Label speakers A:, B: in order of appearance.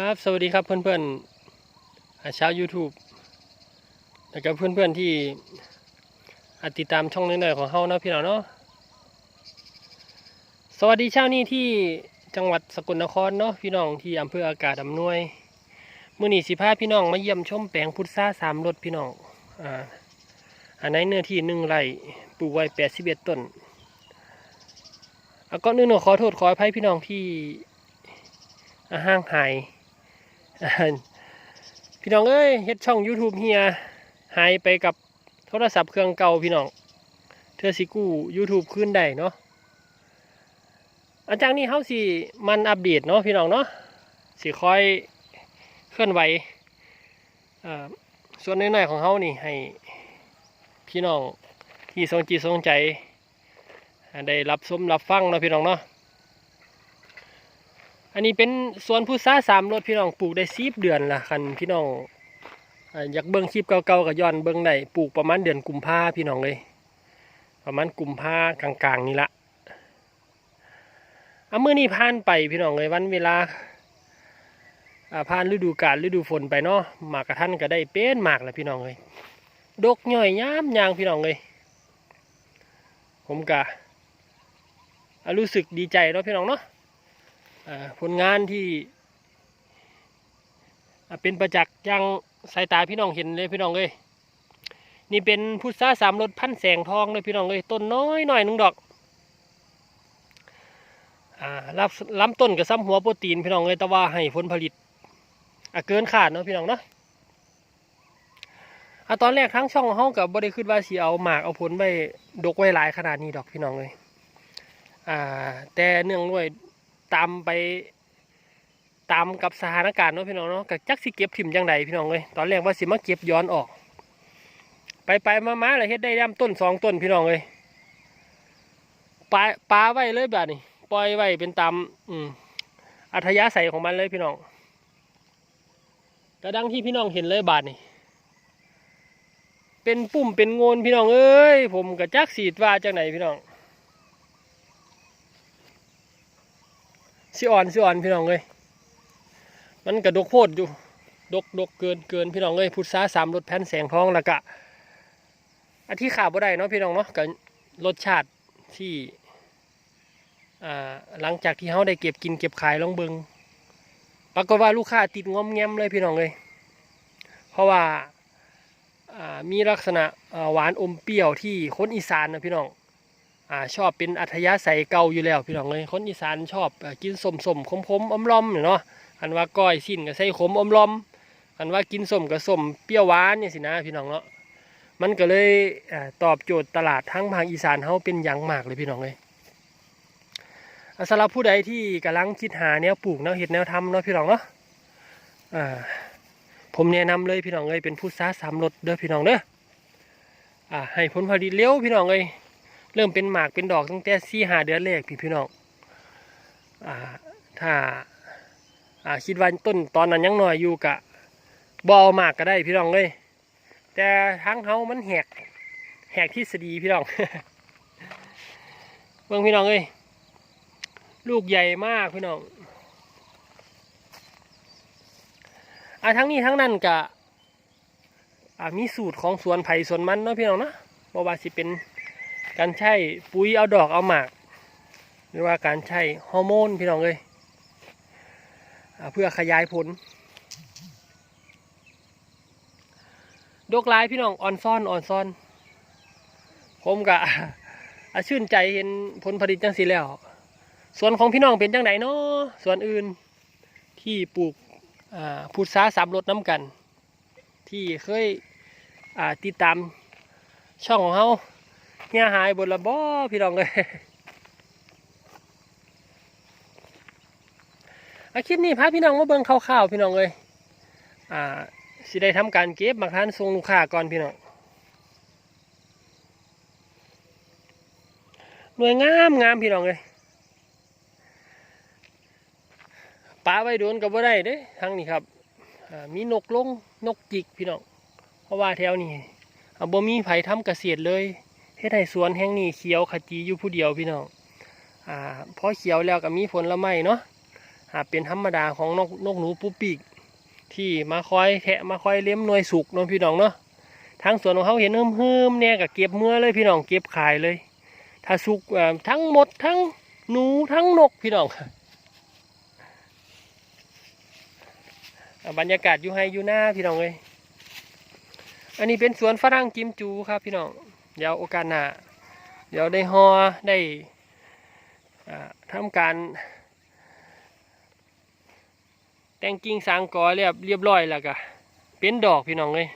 A: ครับสวัสดีครับเพื่อนๆอ่าชาว YouTube แล้วก็เพื่อนๆที่อ่ติดตามช่องน้อยๆของเฮาเนาะพี่น้องเนาะสวัสดีเช้านี้ที่จังหวัดสกลนครเนาะพี่น้องที่อำเภออากาศอำนวยมื้อนี้สิพาพี่น้องมาเยี่ยมชมแปลงพุทราสามรสพี่น้องอ่าอันในเนื้อที่หนึ่งไร่ปลูกไว้81ต้นอะก่อนอื่นหนูขอโทษขออภัยพี่น้องที่ห่างหาย พี่น้องเอ้ยเฮ็ดช่อง YouTube เฮียหายไปกับโทรศัพท์เครื่องเก่าพี่น้องเธอสิกู้ YouTube ขึ้นได้เนาะอาจารย์นี้เฮาสิมันอัปเดตเนาะพี่น้องเนาะสิคอยเคลื่อนไหวส่วนน้อยๆของเฮานี่ให้พี่น้องที่สนจิตสนใจ ได้รับชมรับฟังเนาะพี่น้องเนาะ อันนี้เป็นสวนพุทราสามรถพี่น้องปลูกได้สิบเดือนละคันพี่น้องอยากเบิ่งคลิปเก่าๆกับย้อนเบิ่งได้ปลูกประมาณเดือนกุมภาพี่น้องเลย ประมาณกุมภากลางๆนี่ละเอามื่อนี้ผ่านไปพี่น้องเลยวันเวลาผ่านฤดูกาลฤดูฝนไปเนาะหมากกระทันก็ได้เป็นหมากแล้วพี่น้องเลยดกย่อยย้ำยางพี่น้องเลยผมกะรู้สึกดีใจเนาะพี่น้องเนาะ ผลงานที่เป็นประจักษ์ยังสายตาพี่น้องเห็นเลยพี่น้องเลยนี่เป็นพุทราสามรสพันแสงทองเลยพี่น้องเลยต้นน้อยหน่อยหนึงดอกรับล้ำต้นกับซ้ำหัวโปรตีนพี่น้องเลยแต่ว่าให้ผลผลิตเกินขาดเนาะพี่น้องเนาะอะตอนแรกทั้งช่องห้องกับบริขึ้นว่าสีเอาหมากเอาผลไปดกไว้หลายขนาดนี้ดอกพี่น้องเลยอ่าแต่เนื่องด้วย ตามไปตามกับสถานการณ์เนาะพี่น้องเนาะกับจักสิเก็บถิ่มจังใดพี่น้องเลยตอนแรกว่าสิมาเก็บย้อนออก ไปไปมามาเลยเฮ็ดได้ย่ำต้นสองต้นพี่น้องเลยปลาปลาไว้เลยแบบนี้ปล่อยไว้เป็นตามอืมอัธยาศัยของมันเลยพี่น้องกระดังที่พี่น้องเห็นเลยบาทนี่เป็นปุ่มเป็นโงนพี่น้องเอ้ยผมกับจักสีดว่าจังไหนพี่น้อง สิอ่อนสิอ่อนพี่น้องเลยมันกระดกโพดอยู่ ดกดกเกินเกินพี่น้องเลยพุทราสามรสแผ่นแสงทองล้วก็อันที่ขาบ่ได้เนาะพี่น้องเนาะกับรสชาติที่อ่าหลังจากที่เขาได้เก็บกินเก็บขายลองเบิงปรากฏว่าลูกค้าติดงอมแงมเลยพี่น้องเลยเพราะว่าอ่ามีลักษณะหวานอมเปรี้ยวที่คนอีสานนะพี่น้อง อ่าชอบเป็นอัธยาศัยเก่าอยู่แล้วพี่น้องเลยคนอีสานชอบกินสมสมขมขมๆอมลอมเนาะอันว่าก้อยสิ้นก็ใส่ขมอมลอมอันว่ากินสมก็สมเปรี้ยวหวานเนี่ยสินะพี่น้องเนาะมันก็เลยอตอบโจทย์ตลาดทั้งภาคอีสานเฮาเป็นอย่างมากเลยพี่น้องเลยสำหรับผู้ใดที่กำลังคิดหาแนวปลูกแนวเห็ดแนวทำเนาะพี่น้องเนาะผมแนะนำเลยพี่น้องเลยเป็นผู้ซาสามรสเด้อพี่น้องเด้อให้ผลผลิตเร็วพี่น้องเลย เริ่มเป็นหมากเป็นดอกตั้งแต่สี่หาเดือนแรกพี่พี่น้องอ่าถ้าอ่าคิดว่าต้นตอนนั้นยังหน้อยอยู่กะบอหมากก็ได้พี่น้องเลย แต่ทั้งเฮามันแหกแหกทฤษฎีพี่น้องเบิ่งพี่น้องเอ้ยลูกใหญ่มากพี่น้องอ่าทั้งนี้ทั้งนั้นกะอ่ามีสูตรของสวนไผ่สวนมันเนาะพี่น้องนะบ่ว่าสิเป็น การใช้ปุ๋ยเอาดอกเอาหมาก หรือว่าการใช้ฮอร์โมนพี่น้องเลยเพื่อขยายผลดกลายพี่น้องอ่อนซ่อนอ่อนซ่อน ผมกะชื่นใจเห็นผลผลิตจังสีแล้ว ส่วนของพี่น้องเป็นจังไหนเนาะส่วนอื่นที่ปลูกพุทราสามรสน้ำกัน ที่เคยติดตามช่องของเขา เฮียหายบนละบ่พี่น้องเลยอาคลิปนี้พาพี่น้องมาเบิ่งคร่าวๆพี่น้องเลยอ่าสิได้ทำการเก็บมาทานส่งลูกค้าก่อนพี่น้องหน่วยงามงามพี่น้องเลยปลาไว้โดนกับว่าได้เด้ทั้งนี้ครับอ่ามีนกลงนกจิกพี่น้องเพราะว่าแถวนี้บ่มีไผทำเกษตรเลย ฮ็ดให้สวนแห่งนี้เขียวขจีอยู่ผู้เดียวพี่น้องอ่าพอเขียวแล้วก็มีผลละไม้เนาะหาเป็นธรรมดาของนกนกหนูปูปีก ที่มาคอยแทะมาคอยเลี้ยมหน่วยสุกเนาะพี่น้องเนาะทางสวนของเขาเห็นเฮิมเฮิมๆเนี่ยก็เก็บเมื่อเลยพี่น้องเก็บขายเลย ถ้าสุกอ่อทั้งหมดทั้งหนูทั้งนกพี่น้องบรรยากาศอยู่ให้อยู่หน้าพี่น้องเลย อันนี้เป็นสวนฝรั่งกิมจูครับพี่น้อง เดี๋ยวโอกาสหน้าเดี๋ยวได้ฮอได้ทำการ แต่งกิ่งสร้างกอเรียบเรียบร้อยแล้วก็เป็นดอกพี่น้องเลย